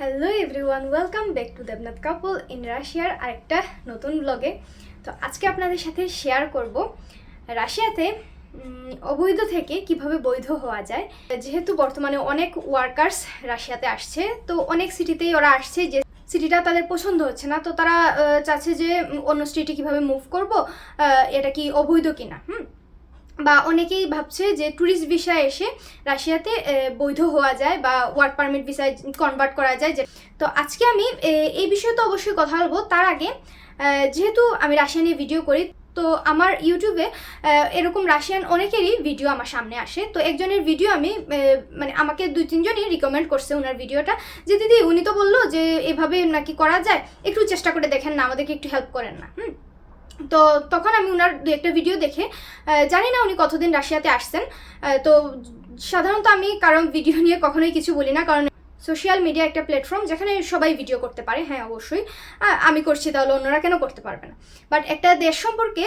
Hello everyone welcome back to Debnath couple in রাশিয়ার আরেকটা নতুন ব্লগে তো আজকে আপনাদের সাথে শেয়ার করব রাশিয়াতে অবৈধ থেকে কীভাবে বৈধ হওয়া যায়। যেহেতু বর্তমানে অনেক ওয়ার্কার্স রাশিয়াতে আসছে, তো অনেক সিটিতেই ওরা আসছে যে সিটিটা তাদের পছন্দ হচ্ছে না, তো তারা চাচ্ছে যে অন্য স্ট্রিটে কীভাবে মুভ করব এটা কি অবৈধ কিনা, হুম? বা অনেকেই ভাবছে যে ট্যুরিস্ট ভিসায় এসে রাশিয়াতে বৈধ হওয়া যায় বা ওয়ার্ক পারমিট ভিসায় কনভার্ট করা যায় যে তো আজকে আমি এই বিষয়ে তো অবশ্যই কথা বলব। তার আগে যেহেতু আমি রাশিয়া নিয়ে ভিডিও করি, তো আমার ইউটিউবে এরকম রাশিয়ান অনেকেরই ভিডিও আমার সামনে আসে। তো একজনের ভিডিও আমি মানে আমাকে দুই তিনজনই রিকমেন্ড করছে ওনার ভিডিওটা যে, দিদি, উনি তো বলল যে, এভাবে নাকি করা যায়, একটু চেষ্টা করে দেখেন না, আমাদেরকে একটু হেল্প করেন না। হুম? তো তখন আমি ওনার দু একটা ভিডিও দেখে জানি না উনি কতদিন রাশিয়াতে আসছেন তো সাধারণত আমি কারণ ভিডিও নিয়ে কখনোই কিছু বলি না, কারণ সোশ্যাল মিডিয়া একটা প্ল্যাটফর্ম যেখানে সবাই ভিডিও করতে পারে হ্যাঁ অবশ্যই। আমি করছি, তাহলে অন্যরা কেন করতে পারবে না? বাট একটা দেশ সম্পর্কে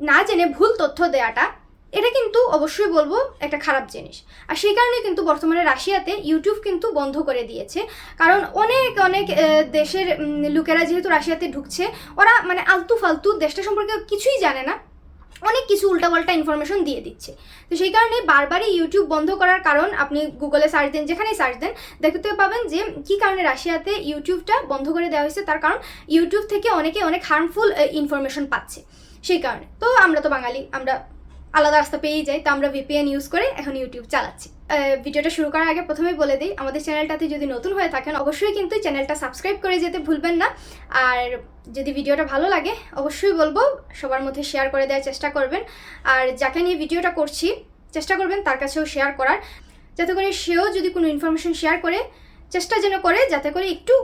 না জেনে ভুল তথ্য দেওয়াটা এটা কিন্তু অবশ্যই বলব একটা খারাপ জিনিস। আর সেই কারণে কিন্তু বর্তমানে রাশিয়াতে ইউটিউব কিন্তু বন্ধ করে দিয়েছে। কারণ অনেক অনেক দেশের লোকেরা যেহেতু রাশিয়াতে ঢুকছে, ওরা মানে আলতু ফালতু দেশটা সম্পর্কে কিছুই জানে না। অনেক কিছু উল্টাপাল্টা ইনফরমেশন দিয়ে দিচ্ছে। তো সেই কারণে বারবারই ইউটিউব বন্ধ করার কারণ আপনি গুগলে সার্চ দেন, যেখানেই সার্চ দেন, দেখতে পাবেন যে কি কারণে রাশিয়াতে ইউটিউবটা বন্ধ করে দেওয়া হয়েছে। তার কারণ ইউটিউব থেকে অনেকে অনেক হার্মফুল ইনফরমেশন পাচ্ছে। সেই কারণে। তো আমরা তো বাঙালি, আমরা আলাদা রাস্তা পেয়েই যাই, তো আমরা ভিপিএন ইউজ করে এখন ইউটিউব চালাচ্ছি। ভিডিওটা শুরু করার আগে প্রথমেই বলে দিই, আমাদের চ্যানেলটাতে যদি নতুন হয়ে থাকেন, অবশ্যই কিন্তু চ্যানেলটা সাবস্ক্রাইব করে যেতে ভুলবেন না। আর যদি ভিডিওটা ভালো লাগে, অবশ্যই বলব, সবার মধ্যে শেয়ার করে দেওয়ার চেষ্টা করবেন। আর যাকে নিয়ে ভিডিওটা করছি, চেষ্টা করবেন তার কাছেও শেয়ার করার। যাতে করে সেও যদি কোনো ইনফরমেশন শেয়ার করে, চেষ্টা যেন করে, যাতে করে একটু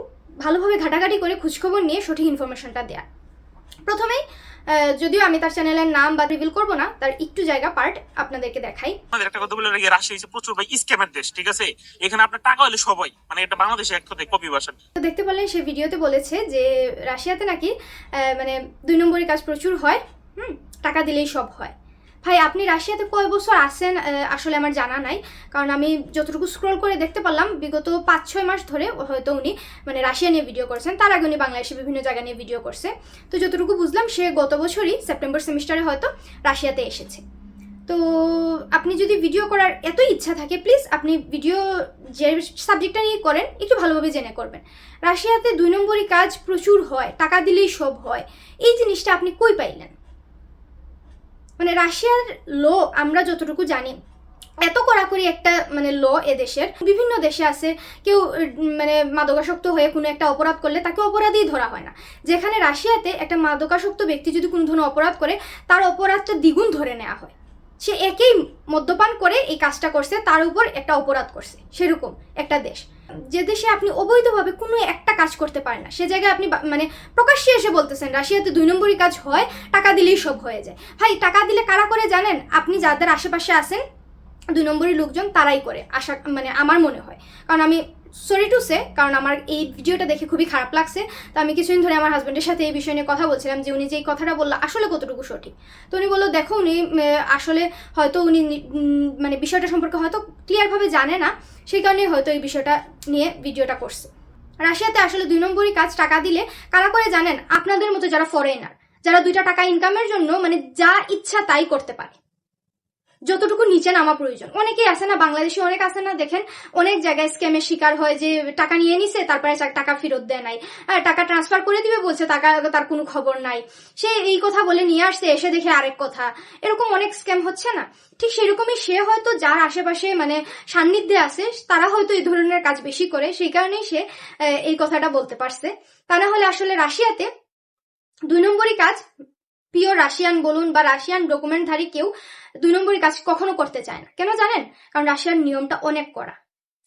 ভালোভাবে ঘাটাঘাটি করে খোঁজখবর নিয়ে সঠিক ইনফরমেশনটা দেওয়ার প্রথমেই যদিও আমি তার চ্যানেলের নাম বা রিভিল করব না তার একটু জায়গা পার্ট আপনাদেরকে দেখাই। আমাদের একটা কথা বলে রাখি রাশিয়া হচ্ছে প্রচুর ভাই স্ক্যামের দেশ ঠিক আছে? এখানে আপনার টাকা হলে সবাই মানে এটা বাংলাদেশে এক কথায় কপি ভাষা তো দেখতে পেলেন সে ভিডিওতে বলেছে যে রাশিয়াতে নাকি আহ, মানে দুই নম্বরই কাজ প্রচুর হয় হুম টাকা দিলেই সব হয়। ভাই, আপনি রাশিয়াতে কয় বছর আসেন আসলে আমার জানা নাই। কারণ আমি যতটুকু স্ক্রল করে দেখতে পারলাম, বিগত পাঁচ ছয় মাস ধরে হয়তো উনি মানে রাশিয়া নিয়ে ভিডিও করছেন। তার আগে উনি বাংলাদেশে বিভিন্ন জায়গা নিয়ে ভিডিও করছে। তো যতটুকু বুঝলাম, সে গত বছরই সেপ্টেম্বর সেমিস্টারে হয়তো রাশিয়াতে এসেছে। তো আপনি যদি ভিডিও করার এত ইচ্ছা থাকে প্লিজ আপনি ভিডিও যে সাবজেক্টটা নিয়ে করেন, একটু ভালোভাবে জেনে করবেন। রাশিয়াতে দুই নম্বরই কাজ প্রচুর হয়, টাকা দিলেই সব হয়। এই জিনিসটা আপনি কই পাইলেন? মানে রাশিয়ার ল আমরা যতটুকু জানি, এত কড়াকড়ি একটা মানে ল এদেশের, বিভিন্ন দেশে আছে, কেউ মানে মাদকাসক্ত হয়ে কোনো একটা অপরাধ করলে তাকে অপরাধই ধরা হয় না। যেখানে রাশিয়াতে একটা মাদকাসক্ত ব্যক্তি যদি কোনো ধরনের অপরাধ করে, তার অপরাধটা দ্বিগুণ ধরে নেওয়া হয়। সে একেই মদ্যপান করে এই কাজটা করছে, তার উপর একটা অপরাধ করছে, সেরকম একটা দেশ। যে দেশে আপনি অবৈধভাবে কোনো একটা কাজ করতে পারেন না, সে জায়গায় আপনি মানে প্রকাশ্যে এসে বলতেছেন, রাশিয়াতে দুই নম্বরই কাজ হয়, টাকা দিলেই সব হয়ে যায়। ভাই, টাকা দিলে কারা করে জানেন? আপনি যাদের আশেপাশে আছেন, দুই নম্বরই লোকজন, তারাই করে, আশা মানে আমার মনে হয়। কারণ আমি সরি টু সে কারণ আমার এই ভিডিওটা দেখে খুবই খারাপ লাগছে। তো আমি কিছুদিন ধরে আমার হাজব্যান্ডের সাথে এই বিষয় নিয়ে কথা বলছিলাম যে উনি যে এই কথাটা বলল আসলে কতটুকু সঠিক? তো উনি বলল, দেখো, উনি আসলে হয়তো উনি মানে বিষয়টা সম্পর্কে হয়তো ক্লিয়ারভাবে জানে না। সেই কারণেই হয়তো এই বিষয়টা নিয়ে ভিডিওটা করছে। রাশিয়াতে আসলে দুই নম্বরই কাজ, টাকা দিলে কারা করে জানেন? আপনাদের মতো যারা ফরেনার যারা দুইটা টাকা ইনকামের জন্য মানে যা ইচ্ছা তাই করতে পারে। যতটুকু নিচে নামা প্রয়োজন। অনেকেই আছে না, বাংলাদেশে অনেক আছে না, দেখেন, অনেক জায়গায় স্ক্যামের শিকার হয় যে টাকা নিয়ে নিছে, তারপরে টাকা ফেরত দেয় নাই। আর টাকা ট্রান্সফার করে দিবে বলছে, টাকা, তার কোনো খবর নাই। সে এই কথা বলে নিয়ে আসছে, এসে দেখে আরেক কথা। এরকম অনেক স্ক্যাম হচ্ছে না। ঠিক সেরকমই সে হয়তো যার আশেপাশে মানে সান্নিধ্যে আছে, তারা হয়তো এই ধরনের কাজ বেশি করে, সেই কারণেই সে এই কথাটা বলতে পারছে। তা না হলে আসলে রাশিয়াতে দুই নম্বরই কাজ পিওর রাশিয়ান বলুন বা রাশিয়ান ডকুমেন্টধারী কেউ দুই নম্বরই কাজ কখনো করতে চায় না। কেন জানেন? কারণ রাশিয়ার নিয়মটা অনেক কড়া।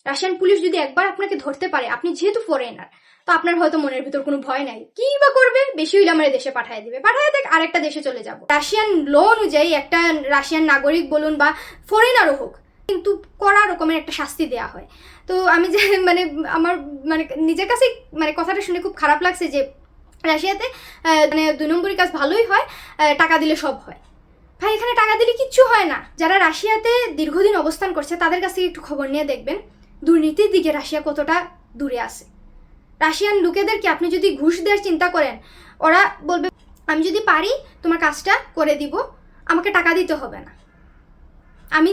রাশিয়ান পুলিশ যদি একবার আপনাকে ধরতে পারে, আপনি যেহেতু ফরেনার তো আপনার হয়তো মনের ভিতর কোনো ভয় নাই। কি বা করবে? বেশি হইলে আমার দেশে পাঠিয়ে দিবে। পাঠিয়ে দেখ, আরেকটা দেশে চলে যাব। রাশিয়ান ল অনুযায়ী একটা রাশিয়ান নাগরিক বলুন বা ফরেনারও হোক, কিন্তু কড়া রকমের একটা শাস্তি দেওয়া হয়। তো আমি যে মানে আমার মানে নিজের কাছে মানে কথাটা শুনে খুব খারাপ লাগছে যে রাশিয়াতে মানে দুই নম্বরই কাজ ভালোই হয় টাকা দিলে সব হয়। ভাই, এখানে টাকা দিলে কিচ্ছু হয় না। যারা রাশিয়াতে দীর্ঘদিন অবস্থান করছে, তাদের কাছ থেকে একটু খবর নিয়ে দেখবেন, দুর্নীতির দিকে রাশিয়া কতটা দূরে আছে। রাশিয়ান লোকেদেরকে আপনি যদি ঘুষ দেওয়ার চিন্তা করেন, ওরা বলবে, আমি যদি পারি, তোমার কাজটা করে দিব, আমাকে টাকা দিতে হবে না। আমি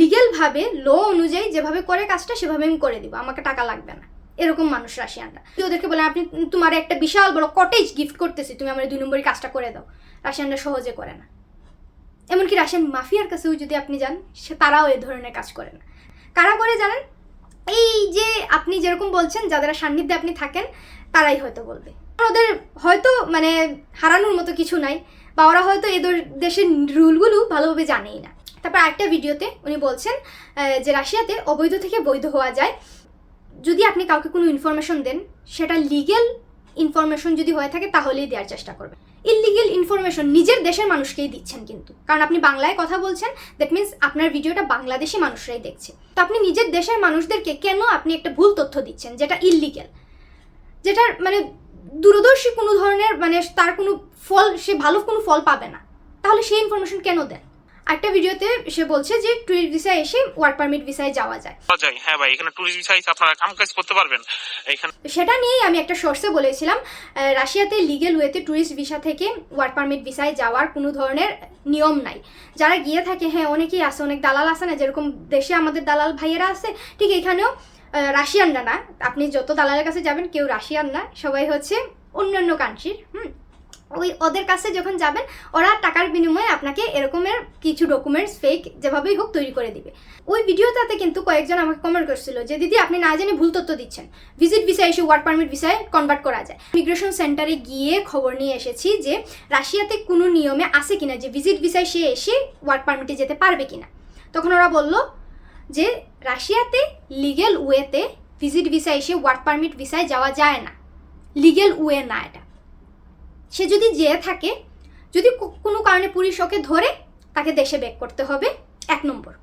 লিগেলভাবে ল অনুযায়ী যেভাবে করে কাজটা, সেভাবে আমি করে দিব, আমাকে টাকা লাগবে না। এরকম মানুষ রাশিয়ানরা তুই ওদেরকে বলে আপনি তোমার একটা বিশাল বড় কটেজ গিফট করতেছি, তুমি আমার দুই নম্বরই কাজটা করে দাও। রাশিয়ানরা সহজে করে না। এমনকি রাশিয়ান মাফিয়ার কাছেও যদি আপনি যান, সে তারাও এই ধরনের কাজ করে না। কারা করে জানেন? এই যে আপনি যেরকম বলছেন, যাদের সান্নিধ্যে আপনি থাকেন, তারাই হয়তো বলবে। ওদের হয়তো মানে হারানোর মতো কিছু নাই, বা ওরা হয়তো এদের দেশের রুলগুলো ভালোভাবে জানেই না। তারপর আরেকটা ভিডিওতে উনি বলছেন যে রাশিয়াতে অবৈধ থেকে বৈধ হওয়া যায়। যদি আপনি কাউকে কোনো ইনফরমেশন দেন, সেটা লিগেল ইনফরমেশন যদি হয়ে থাকে, তাহলেই দেওয়ার চেষ্টা করবেন। ইলিগেল ইনফরমেশন নিজের দেশের মানুষকেই দিচ্ছেন কিন্তু। কারণ আপনি বাংলায় কথা বলছেন দ্যাট মিন্স আপনার ভিডিওটা বাংলাদেশি মানুষরাই দেখছে। তো আপনি নিজের দেশের মানুষদেরকে কেন আপনি একটা ভুল তথ্য দিচ্ছেন, যেটা ইলিগেল যেটার মানে দূরদর্শী কোনো ধরনের মানে তার কোনো ফল, সে ভালো কোনো ফল পাবে না। তাহলে সেই ইনফরমেশন কেন দেন? একটা ভিডিওতে সে বলছে যে টুরিস্ট ভিসায় এসে ওয়ার্ক পারমিট ভিসায় যাওয়া যায়। হ্যাঁ ভাই এখানে টুরিস্ট ভিসা আপনারা কাম কাজ করতে পারবেন। এখানে সেটা নিয়েই আমি একটা সোর্সে বলেছিলাম রাশিয়াতে লিগেল ওয়েতে ট্যুরিস্ট ভিসা থেকে ওয়ার্ক পারমিট ভিসায় যাওয়ার কোনো ধরনের নিয়ম নাই। যারা গিয়ে থাকে হ্যাঁ অনেকেই আছে অনেক দালাল আছে না যেরকম দেশে আমাদের দালাল ভাইয়েরা আছে ঠিক এখানেও রাশিয়ানরা না। আপনি যত দালালের কাছে যাবেন কেউ রাশিয়ান না সবাই হচ্ছে অন্যান্য কান্ট্রির হুম। ওই ওদের কাছে যখন যাবেন, ওরা টাকার বিনিময়ে আপনাকে এরকমের কিছু ডকুমেন্টস ফেক যেভাবেই হোক তৈরি করে দিবে। ওই ভিডিওটাতে কিন্তু কয়েকজন আমাকে কমেন্ট করছিল যে, দিদি, আপনি না জানি ভুল তথ্য দিচ্ছেন। ভিজিট ভিসা এসে ওয়ার্ক পারমিট ভিসায় কনভার্ট করা যায়। ইমিগ্রেশন সেন্টারে গিয়ে খবর নিয়ে এসেছি যে, রাশিয়াতে কোনো নিয়মে আছে কিনা যে ভিজিট ভিসায় সে এসে ওয়ার্ক পারমিটে যেতে পারবে কিনা? তখন ওরা বলল যে, রাশিয়াতে লিগেল ওয়েতে ভিজিট ভিসা এসে ওয়ার্ক পারমিট ভিসায় যাওয়া যায় না। লিগেল ওয়ে না এটা। সে যদি যেয়ে থাকে, যদি কোনো কারণে পুলিশ ওকে ধরে তাকে দেশে ব্যাক করতে হবে, এক নম্বর।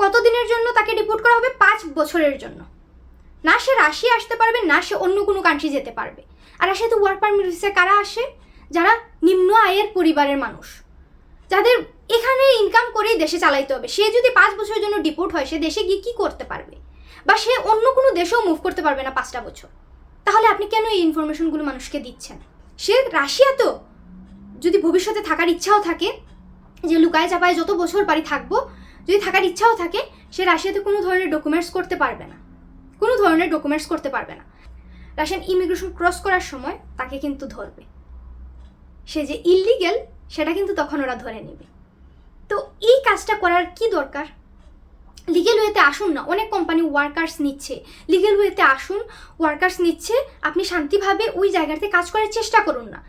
কতদিনের জন্য তাকে ডিপোর্ট করা হবে? পাঁচ বছরের জন্য। না সে রাশিয়া আসতে পারবে, না সে অন্য কোনো কান্ট্রি যেতে পারবে। আর রাশিয়াতে ওয়ার্ক পারমিট ভিসায় কারা আসে? যারা নিম্ন আয়ের পরিবারের মানুষ। যাদের এখানে ইনকাম করেই দেশে চালাইতে হবে। সে যদি পাঁচ বছরের জন্য ডিপোর্ট হয়, সে দেশে গিয়ে কী করতে পারবে? বা সে অন্য কোনো দেশেও মুভ করতে পারবে না পাঁচটা বছর। তাহলে আপনি কেন এই ইনফরমেশনগুলো মানুষকে দিচ্ছেন? সে রাশিয়া তো। যদি ভবিষ্যতে থাকার ইচ্ছাও থাকে, যে লুকায় চাপায় যত বছর পারি থাকব, যদি থাকার ইচ্ছাও থাকে, সে রাশিয়াতে কোনো ধরনের ডকুমেন্টস করতে পারবে না। কোনো ধরনের ডকুমেন্টস করতে পারবে না। রাশিয়ান ইমিগ্রেশন ক্রস করার সময় তাকে কিন্তু ধরবে। সে যে ইলিগেল সেটা কিন্তু তখন ওরা ধরে নেবে। তো এই কাজটা করার কি দরকার? লিগেল ওয়েতে আসুন না। অনেক কোম্পানি ওয়ার্কার্স নিচ্ছে। লিগেল ওয়েতে আসুন ওয়ার্কার্স নিচ্ছে, আপনি শান্তিভাবে ওই জায়গাতে কাজ করার চেষ্টা করুন না।